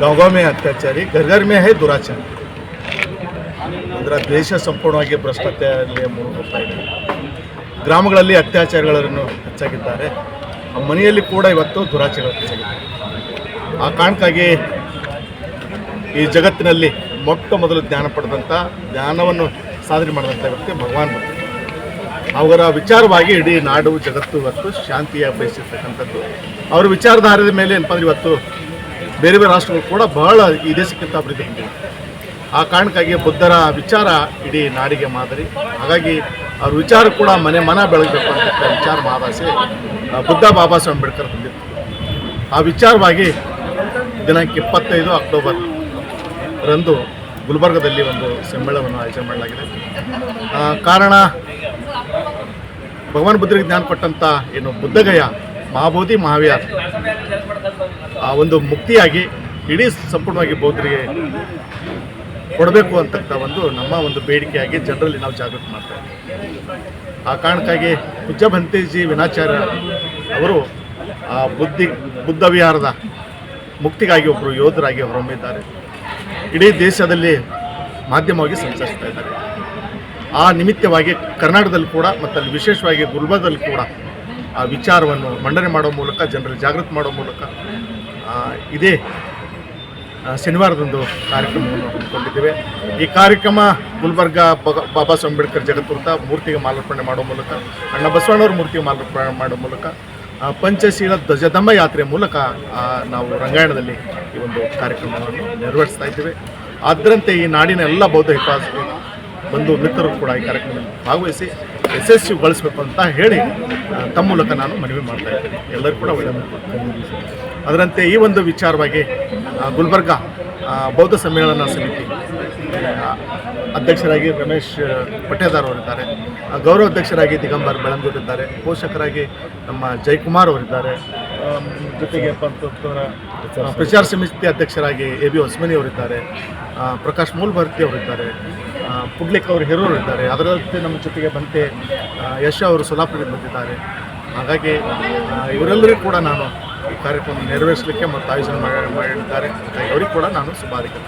गाँव में अत्याचारी घर घर में है दुराचार ಅಂದರೆ ದೇಶ ಸಂಪೂರ್ಣವಾಗಿ ಭ್ರಷ್ಟಾಚಾರದಲ್ಲಿ ಹೋಗ್ತಾ ಇದೆ. ಗ್ರಾಮಗಳಲ್ಲಿ ಅತ್ಯಾಚಾರಗಳನ್ನು ಹೆಚ್ಚಾಗಿದ್ದಾರೆ. ಆ ಮನೆಯಲ್ಲಿ ಕೂಡ ಇವತ್ತು ದುರಾಚಾರ ಹೆಚ್ಚಾಗಿದೆ ಆ ಕಾರಣಕ್ಕಾಗಿ ಈ ಜಗತ್ತಿನಲ್ಲಿ ಮೊಟ್ಟ ಮೊದಲು ಜ್ಞಾನ ಪಡೆದಂಥ, ಜ್ಞಾನವನ್ನು ಸಾಧನೆ ಮಾಡಿದಂಥ ವ್ಯಕ್ತಿ ಭಗವಾನ್ ಭಕ್ತ ಅವರ ವಿಚಾರವಾಗಿ ಇಡೀ ನಾಡು, ಜಗತ್ತು ಇವತ್ತು ಶಾಂತಿಯ ಬಯಸಿರ್ತಕ್ಕಂಥದ್ದು. ಅವರ ವಿಚಾರಧಾರದ ಮೇಲೆ ಏನಪ್ಪ ಅಂದ್ರೆ ಇವತ್ತು ಬೇರೆ ಬೇರೆ ರಾಷ್ಟ್ರಗಳು ಕೂಡ ಬಹಳ ಈ ದೇಶಕ್ಕಿಂತ ಅಭಿವೃದ್ಧಿ ಹೊಂದಿವೆ. ಆ ಕಾರಣಕ್ಕಾಗಿ ಬುದ್ಧರ ವಿಚಾರ ಇಡೀ ನಾಡಿಗೆ ಮಾದರಿ. ಹಾಗಾಗಿ ಅವ್ರ ವಿಚಾರ ಕೂಡ ಮನೆ ಮನ ಬೆಳಗಬೇಕು ಅಂತ ವಿಚಾರ ಮಹಾದಾಸೆ ಬುದ್ಧ ಬಾಬಾ ಸಾಹೇಬ್ ಅಂಬೇಡ್ಕರ್ ಹೊಂದಿತ್ತು ಆ ವಿಚಾರವಾಗಿ ದಿನಾಂಕ ಇಪ್ಪತ್ತೈದು ಅಕ್ಟೋಬರ್ ರಂದು ಗುಲ್ಬರ್ಗದಲ್ಲಿ ಒಂದು ಸಮ್ಮೇಳನವನ್ನು ಆಯೋಜನೆ ಮಾಡಲಾಗಿದೆ. ಕಾರಣ ಭಗವಾನ್ ಬುದ್ಧರಿಗೆ ಜ್ಞಾನ ಕೊಟ್ಟಂಥ ಏನು ಬುದ್ಧಗಯ ಮಹಾಬೋಧಿ ಮಹಾವೀರ ಒಂದು ಮುಕ್ತಿಯಾಗಿ ಇಡೀ ಸಂಪೂರ್ಣವಾಗಿ ಬೌದ್ಧರಿಗೆ ಕೊಡಬೇಕು ಅಂತಕ್ಕಂಥ ಒಂದು ನಮ್ಮ ಒಂದು ಬೇಡಿಕೆಯಾಗಿ ಜನರಲ್ಲಿ ನಾವು ಜಾಗೃತಿ ಮಾಡ್ತಾ ಆ ಕಾರಣಕ್ಕಾಗಿ ಪೂಜ್ಯ ವಿನಾಚಾರ್ಯ ಅವರು ಆ ಬುದ್ಧಿ ಬುದ್ಧ ವಿಹಾರದ ಮುಕ್ತಿಗಾಗಿ ಒಬ್ಬರು ಯೋಧರಾಗಿ ಹೊರಹೊಮ್ಮಿದ್ದಾರೆ. ಇಡೀ ದೇಶದಲ್ಲಿ ಮಾಧ್ಯಮವಾಗಿ ಸಂಚರಿಸ್ತಾ ಇದ್ದಾರೆ. ಆ ನಿಮಿತ್ತವಾಗಿ ಕರ್ನಾಟಕದಲ್ಲಿ ಕೂಡ ಮತ್ತು ಅಲ್ಲಿ ವಿಶೇಷವಾಗಿ ಗುಲ್ಬರ್ಗದಲ್ಲಿ ಕೂಡ ಆ ವಿಚಾರವನ್ನು ಮಂಡನೆ ಮಾಡೋ ಮೂಲಕ ಜನರಲ್ಲಿ ಜಾಗೃತಿ ಮಾಡೋ ಮೂಲಕ ಆ, ಇದೇ ಶನಿವಾರದೊಂದು ಕಾರ್ಯಕ್ರಮವನ್ನು ಹಮ್ಮಿಕೊಂಡಿದ್ದೇವೆ. ಈ ಕಾರ್ಯಕ್ರಮ ಗುಲ್ಬರ್ಗ ಬಾಬಾ ಸಾಹೇಬ್ ಅಂಬೇಡ್ಕರ್ ಜಗತ್ತುರ್ತ ಮೂರ್ತಿಗೆ ಮಾಲಾರ್ಪಣೆ ಮಾಡುವ ಮೂಲಕ, ಅಣ್ಣ ಬಸವಣ್ಣವ್ರ ಮೂರ್ತಿಗೆ ಮಾಲಾರ್ಪಣೆ ಮಾಡುವ ಮೂಲಕ ಪಂಚಶೀಲ ಧ್ವಜದಮ್ಮ ಯಾತ್ರೆ ಮೂಲಕ ನಾವು ರಂಗಾಯಣದಲ್ಲಿ ಈ ಒಂದು ಕಾರ್ಯಕ್ರಮವನ್ನು ನೆರವೇರಿಸ್ತಾ ಇದ್ದೇವೆ. ಅದರಂತೆ ಈ ನಾಡಿನ ಎಲ್ಲ ಬೌದ್ಧ ಹಿತಾಸಕ್ತಿ ಬಂಧು ಮಿತ್ರರು ಕೂಡ ಈ ಕಾರ್ಯಕ್ರಮದಲ್ಲಿ ಭಾಗವಹಿಸಿ ಯಶಸ್ವಿಗೊಳಿಸಬೇಕು ಅಂತ ಹೇಳಿ ತಮ್ಮ ಮೂಲಕ ನಾನು ಮನವಿ ಮಾಡ್ತಾ ಇದ್ದೇನೆ. ಎಲ್ಲರೂ ಕೂಡ ಒಳ್ಳೆಯ ಅದರಂತೆ ಈ ಒಂದು ವಿಚಾರವಾಗಿ ಗುಲ್ಬರ್ಗ ಬೌದ್ಧ ಸಮ್ಮೇಳನ ಸಮಿತಿ ಅಧ್ಯಕ್ಷರಾಗಿ ರಮೇಶ್ ಪಟ್ಟೇದಾರ್ ಅವರಿದ್ದಾರೆ. ಗೌರವ ಅಧ್ಯಕ್ಷರಾಗಿ ದಿಗಂಬರ್ ಬೆಳಂದೂರಿದ್ದಾರೆ ಪೋಷಕರಾಗಿ ನಮ್ಮ ಜಯಕುಮಾರ್ ಅವರಿದ್ದಾರೆ. ಜೊತೆಗೆ ಪ್ರಚಾರ ಸಮಿತಿ ಅಧ್ಯಕ್ಷರಾಗಿ ಎ ಬಿ ಹೊಸ್ಮನಿ ಅವರಿದ್ದಾರೆ. ಪ್ರಕಾಶ್ ಮೂಲ್ಭರ್ತಿ ಅವರಿದ್ದಾರೆ. ಪುಡ್ಲಿಕ್ ಅವರು ಹಿರೋರು ಇದ್ದಾರೆ. ಅದರಂತೆ ನಮ್ಮ ಜೊತೆಗೆ ಬಂತೆ ಯಶ ಅವರು ಸೊಲಾಪುರದಿಂದ ಬಂದಿದ್ದಾರೆ. ಹಾಗಾಗಿ ಇವರೆಲ್ಲರಿಗೂ ಕೂಡ ನಾನು ಕಾರ್ಯಕ್ರಮ ನೆರವೇರಿಸಲಿಕ್ಕೆ ಮತ್ತು ಆಯೋಜನೆ ಮಾಡಿದ್ದಾರೆ. ಅವರಿಗೆ ಕೂಡ ನಾನು ಶುಭ ಹಾರೈಕೆ